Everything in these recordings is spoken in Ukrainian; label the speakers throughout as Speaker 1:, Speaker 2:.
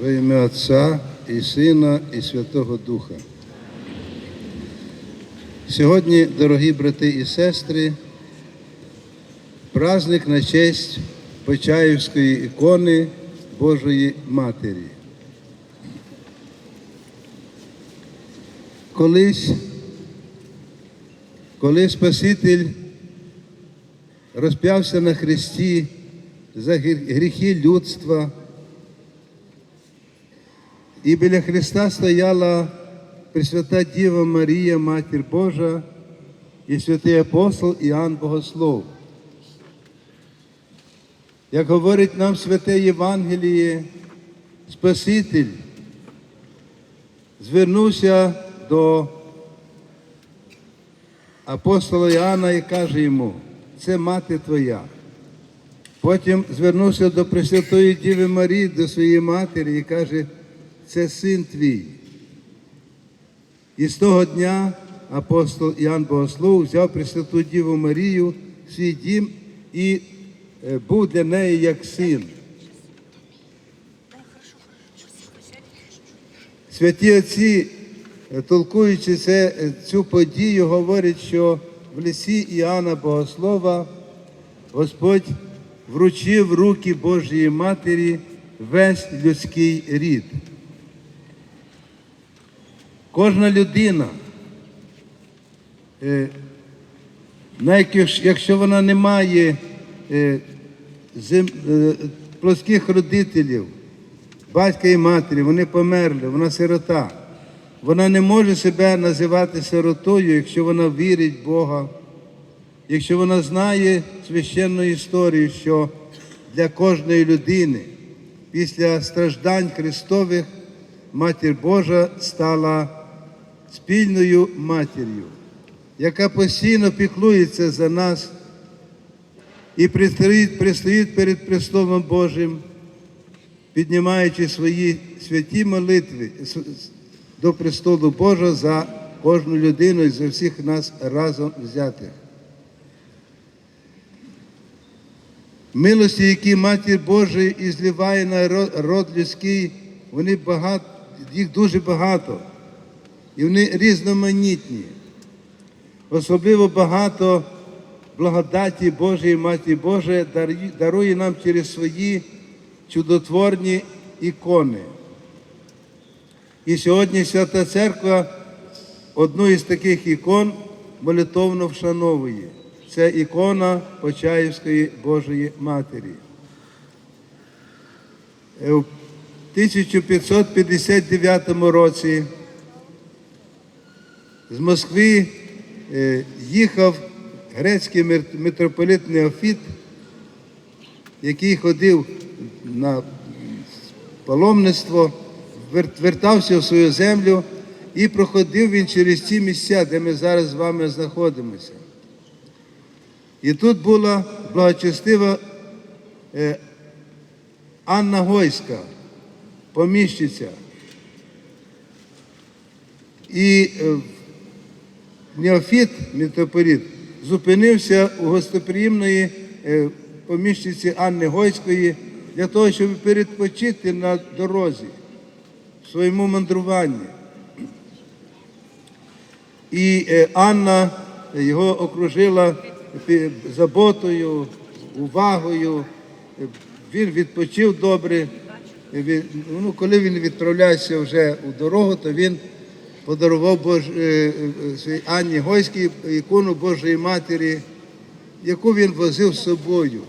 Speaker 1: Во ім'я Отця і Сина, і Святого Духа. Сьогодні, дорогі брати і сестри, праздник на честь Почаївської ікони Божої Матері. Колись, коли Спаситель розп'явся на Христі за гріхи людства, і біля Христа стояла Пресвята Діва Марія, Матір Божа і святий апостол Іоанн Богослов. Як говорить нам святе Євангеліє, Спаситель звернувся до апостола Іоанна і каже йому, це мати твоя. Потім звернувся до Пресвятої Діви Марії, до своєї матері і каже, це син твій. І з того дня апостол Іоанн Богослов взяв Пресвяту Діву Марію в свій дім і е, був для неї як син. Святі отці, е, толкуючи це, е, цю подію, говорять, що в лісі Іоанна Богослова Господь вручив руки Божої Матері весь людський рід. Кожна людина, е, навіть якщо- вона не має е, е, плоских родителів, батька і матері, вони померли, вона сирота. Вона не може себе називати сиротою, якщо вона вірить в Бога, якщо вона знає священну історію, що для кожної людини після страждань Христових Матір Божа стала спільною матір'ю, яка постійно піклується за нас і пристоїть, перед престолом Божим, піднімаючи свої святі молитви до престолу Божого за кожну людину і за всіх нас разом взятих. Милості, які Матір Божа і зливає на род людський, вони багато, їх дуже багато. І вони різноманітні. Особливо багато благодаті Божої Божої дарує- дарує нам через свої чудотворні ікони. І сьогодні Свята Церква одну із таких ікон молитовно вшановує. Це ікона Почаївської Божої Матері. Е, У 1559 році з Москви е, їхав грецький митрополит Неофіт, який ходив на паломництво, вертався в свою землю і проходив він через ці місця, де ми зараз з вами знаходимося. І тут була благочестива е, Анна Гойська, поміщиця. І е, Неофіт, митрополіт, зупинився у гостоприємної е, поміщиці Анни Гойської для того, щоб передпочити на дорозі в своєму мандруванні. І е, Анна його окружила заботою, увагою. Він відпочив добре. Ну, коли він відправлявся вже у дорогу, то він подарував Бож... е, е, своїй Анні Гойській ікону Божої Матері, яку він возив з собою.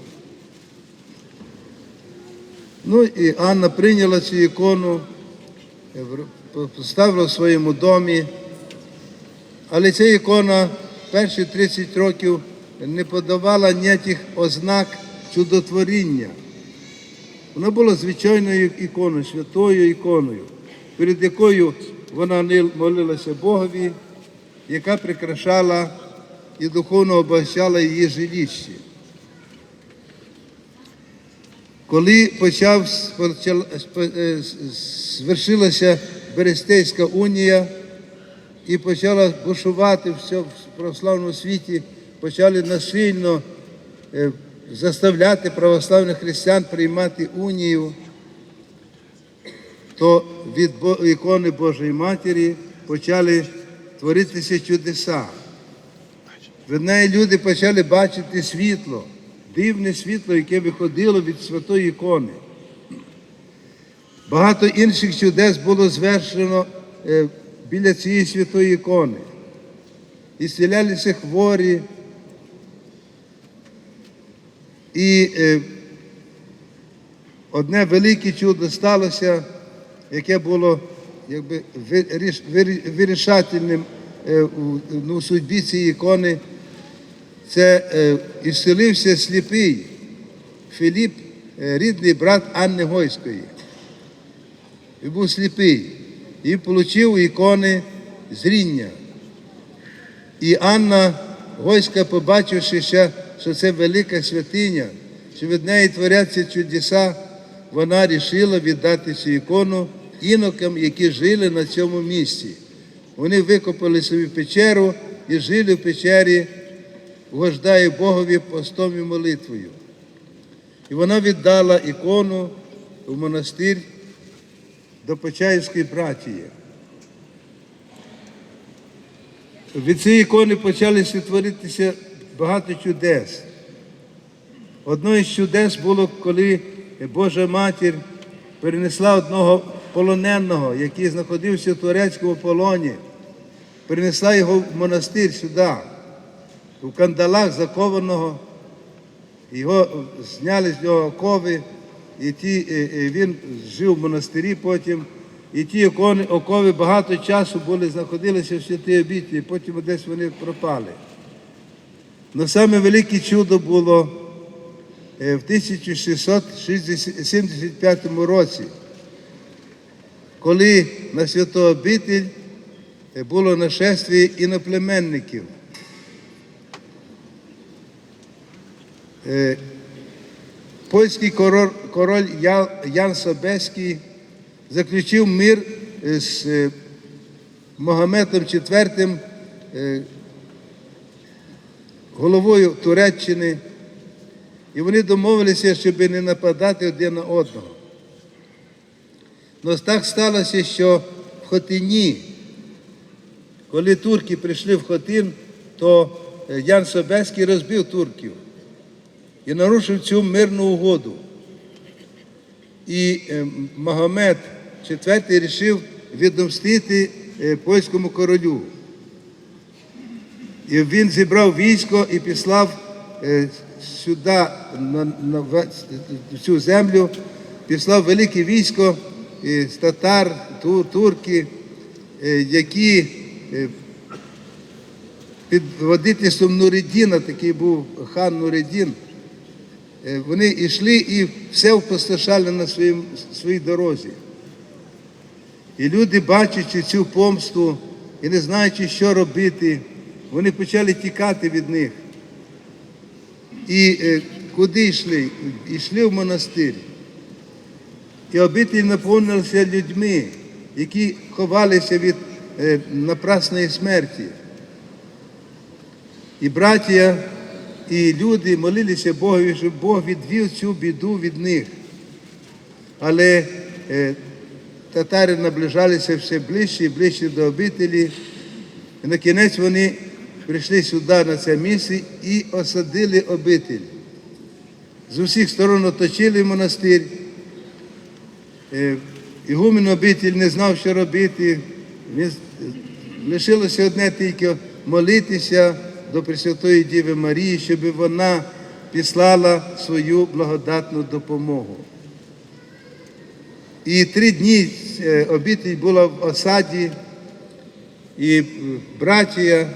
Speaker 1: Ну і Анна прийняла цю ікону, е, поставила в своєму домі. Але ця ікона перші 30 років не подавала ніяких ознак чудотворіння. Вона була звичайною іконою, святою іконою, перед якою вона молилася Богові, яка прикрашала і духовно обощала її жилище. Коли почав, спо- е, звершилася Берестейська унія і почала бушувати все в православному світі, почали насильно е, заставляти православних християн приймати унію. То від ікони Божої Матері почали творитися чудеса. Від неї люди почали бачити світло, дивне світло, яке виходило від святої ікони. Багато інших чудес було звершено е, біля цієї святої ікони. І зцілялися хворі. І е, одне велике чудо сталося, яке було якби, виріш- вирі- вирішальним е, ну, судьбі цієї ікони. Це е, ісцелився сліпий Філіп, е, рідний брат Анни Гойської. Він був сліпий і отримав ікони зріння. І Анна Гойська, побачивши, ще, що це велика святиня, що від неї творяться чудеса, вона рішила віддати цю ікону інокам, які жили на цьому місці. Вони викопали собі печеру і жили в печері, угождає Богові постом і молитвою. І вона віддала ікону в монастир до Почаївської братії. Від цієї ікони почали творитися багато чудес. Одно із чудес було, коли Божа Матір перенесла одного полоненого, який знаходився в турецькому полоні, перенесла його в монастир сюди, в кандалах закованого. Його зняли з нього окови, і ті, він жив в монастирі потім. І ті окови, багато часу були, знаходилися в святій обіті, потім десь вони пропали. Но саме велике чудо було е, в 1675 році, коли на святу обитель було нашествие іноплеменників. Е, Польський король, король Ян Собеський заключив мир е, з е, Могометом IV, головою Туреччини, і вони домовилися, щоб не нападати один на одного. Но так сталося, що в Хотині, коли турки прийшли в Хотин, то е, Ян Собеський розбив турків і нарушив цю мирну угоду. І е, Магомед IV вирішив відомстити е, польському королю. І він зібрав військо і післав сюди, на, на ве- цю землю, післав велике військо е, з татар, турки, е, які е, під водительством Нуридіна, такий був хан Нуридін, Е, Вони йшли і все впустошали на своїм, своїй дорозі. І люди, бачачи цю помсту і не знаючи, що робити, вони почали тікати від них. І е, куди йшли? Йшли в монастир. І обитель наповнилася людьми, які ховалися від е, напрасної смерті. І браття, і люди молилися Богові, щоб Бог відвів цю біду від них. Але е, татари наближалися все ближче і ближче до обителі. І на кінець вони прийшли сюди, на це місце, і осадили обитель. З усіх сторон оточили монастир. Е, Ігумен обитель не знав, що робити. Лишилося одне тільки молитися до Пресвятої Діви Марії, щоб вона післала свою благодатну допомогу. І три дні е, обитель була в осаді, і братія,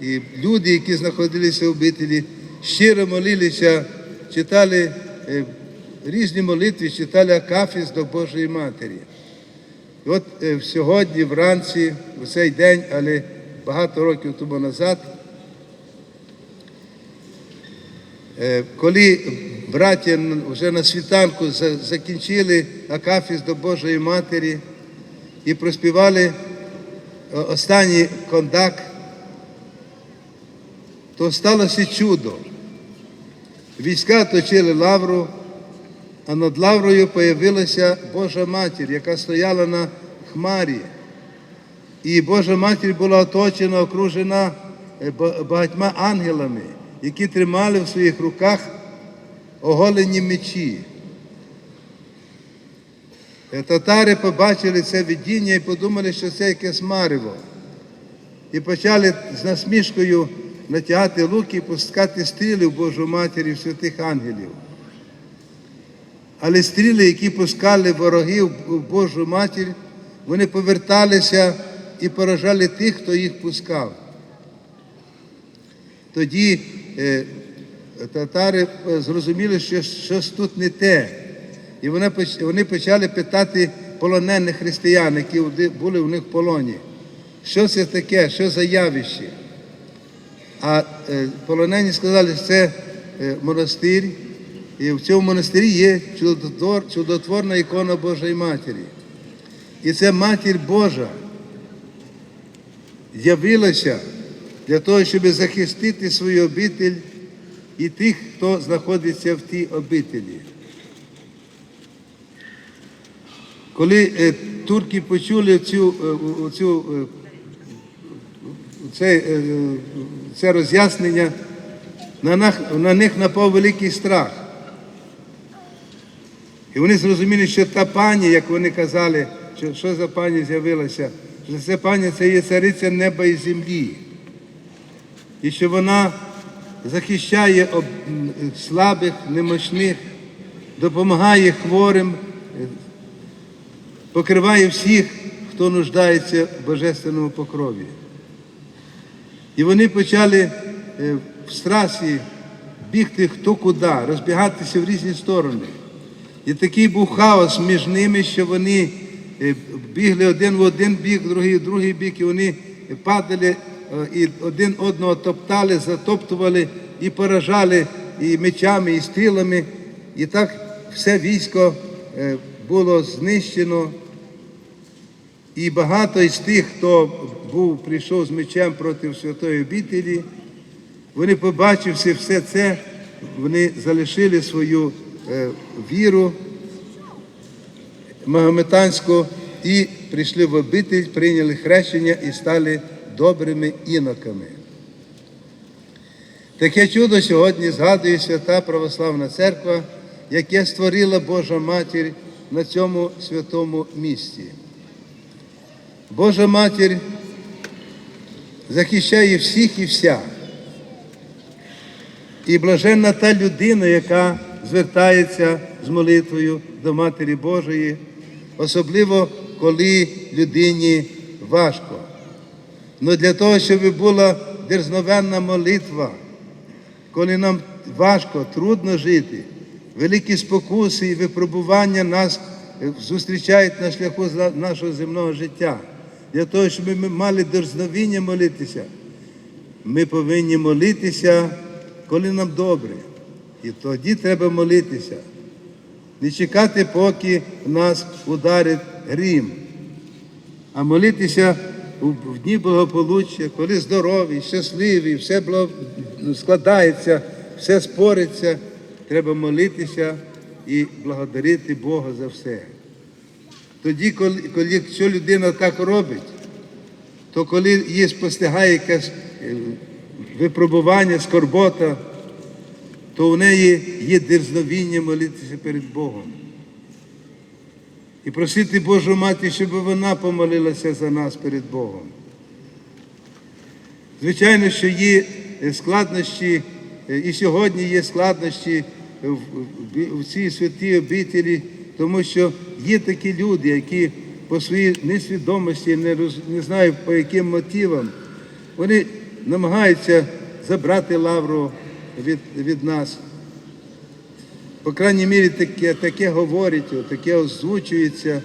Speaker 1: і люди, які знаходилися в обителі, щиро молилися, читали е, різні молитви, читали Акафіс до Божої Матері. І от е, сьогодні, вранці, в цей день, але багато років тому назад, е, коли браття вже на світанку за- закінчили Акафіс до Божої Матері і проспівали е, останній кондак, то сталося чудо. Війська оточили лавру, а над лаврою появилася Божа матір, яка стояла на хмарі. І Божа матір була оточена, окружена е, багатьма ангелами, які тримали в своїх руках оголені мечі. Е, Татари побачили це видіння і подумали, що це якесь марево. І почали з насмішкою натягати луки і пускати стріли в Божу матір і в святих ангелів. Але стріли, які пускали ворогів Божу матір, вони поверталися і поражали тих, хто їх пускав. Тоді е, татари е, зрозуміли, що щось тут не те. І вони, вони почали питати полонених християн, які були у них в полоні. Що це таке, що за явище? А е, полонені сказали, що це е, монастир, і в цьому монастирі є чудотвор, чудотворна ікона Божої Матері. І це Матір Божа з'явилася для того, щоб захистити свою обитель і тих, хто знаходиться в тій обителі. Коли е, турки почули цю, е, цю, е, це, це роз'яснення, на них напав великий страх. І вони зрозуміли, що та пані, як вони казали, що, що за пані з'явилася, що це пані це є цариця неба і землі. І що вона захищає слабих, немощних, допомагає хворим, покриває всіх, хто нуждається в божественному покрові. І вони почали е, в страсі бігти хто куди, розбігатися в різні сторони. І такий був хаос між ними, що вони е, бігли один в один бік, другий в другий бік, і вони падали е, і один одного топтали, затоптували і поражали і мечами, і стрілами. І так все військо е, було знищено. І багато із тих, хто був, прийшов з мечем проти святої обітелі, вони, побачивши все це, вони залишили свою віру магометанську і прийшли в обитель, прийняли хрещення і стали добрими іноками. Таке чудо сьогодні згадує свята Православна Церква, яке створила Божа Матір на цьому святому місці. Божа Матір захищає всіх і вся. І блаженна та людина, яка звертається з молитвою до Матері Божої, особливо коли людині важко. Но для того, щоб була дерзновенна молитва, коли нам важко, трудно жити, великі спокуси і випробування нас зустрічають на шляху нашого земного життя. Для того, щоб ми мали дерзновіння молитися, ми повинні молитися, коли нам добре. І тоді треба молитися. Не чекати, поки нас ударить грім, а молитися в дні благополуччя, коли здорові, щасливі, все складається, все спориться. Треба молитися і благодарити Бога за все. Тоді, коли, коли якщо людина так робить, то коли її спостигає якесь е, випробування, скорбота, то у неї є дерзновіння молитися перед Богом. І просити Божу Матір, щоб вона помолилася за нас перед Богом. Звичайно, що є е, складнощі, е, і сьогодні є складнощі в, в- в цій святій обителі, тому що є такі люди, які по своїй несвідомості, не, роз, не знаю по яким мотивам, вони намагаються забрати лавру від, від нас. По крайній мірі, таке, таке говорять, таке озвучується.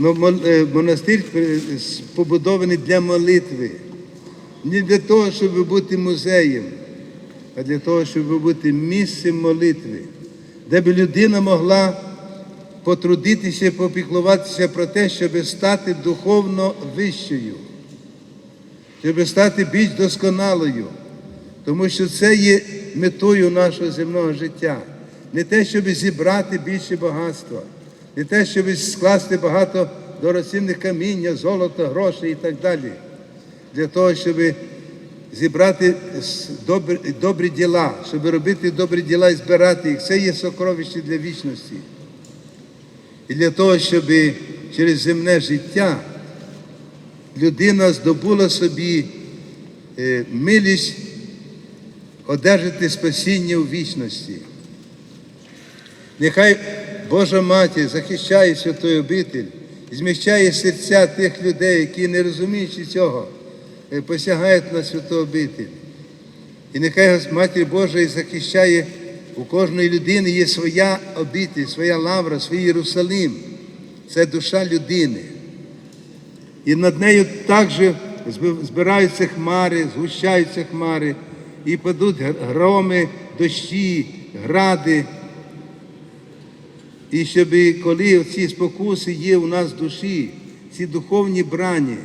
Speaker 1: Е, монастир е, побудований для молитви. Не для того, щоб бути музеєм, а для того, щоб бути місцем молитви, де б людина могла потрудитися, попіклуватися про те, щоб стати духовно вищою, щоб стати більш досконалою. Тому що це є метою нашого земного життя. не те, щоб зібрати більше багатства, не те, щоб скласти багато дорогоцінних каміння, золота, грошей і так далі. Для того, щоб зібрати добрі, добрі діла, щоб робити добрі діла і збирати їх. Це є сокровище для вічності. І для того, щоб через земне життя людина здобула собі е, милість одержати спасіння у вічності. Нехай Божа Матір захищає святою обитель і зміщає серця тих людей, які, не розуміючи цього, е, посягають на святу обитель. І нехай Матір Божа захищає у кожної людини є своя обитель, своя лавра, свій Єрусалим. Це душа людини. І над нею також збираються хмари, згущаються хмари, і падуть громи, дощі, гради. І щоб коли ці спокуси є у нас в душі, ці духовні брані,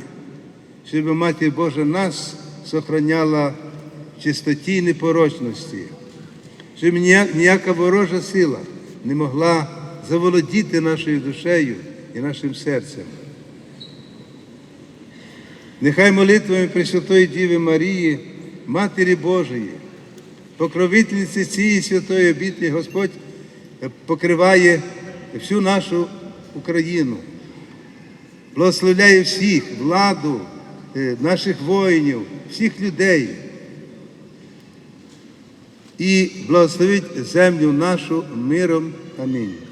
Speaker 1: щоб Матір Божа нас сохраняла в чистоті і непорочності, щоб ніяка ворожа сила не могла заволодіти нашою душею і нашим серцем. Нехай молитвами Пресвятої Діви Марії, Матері Божої, покровительниці цієї святої обітлі, Господь е, покриває всю нашу Україну, благословляє всіх, владу, е, наших воїнів, всіх людей і благословить землю нашу миром. Амінь.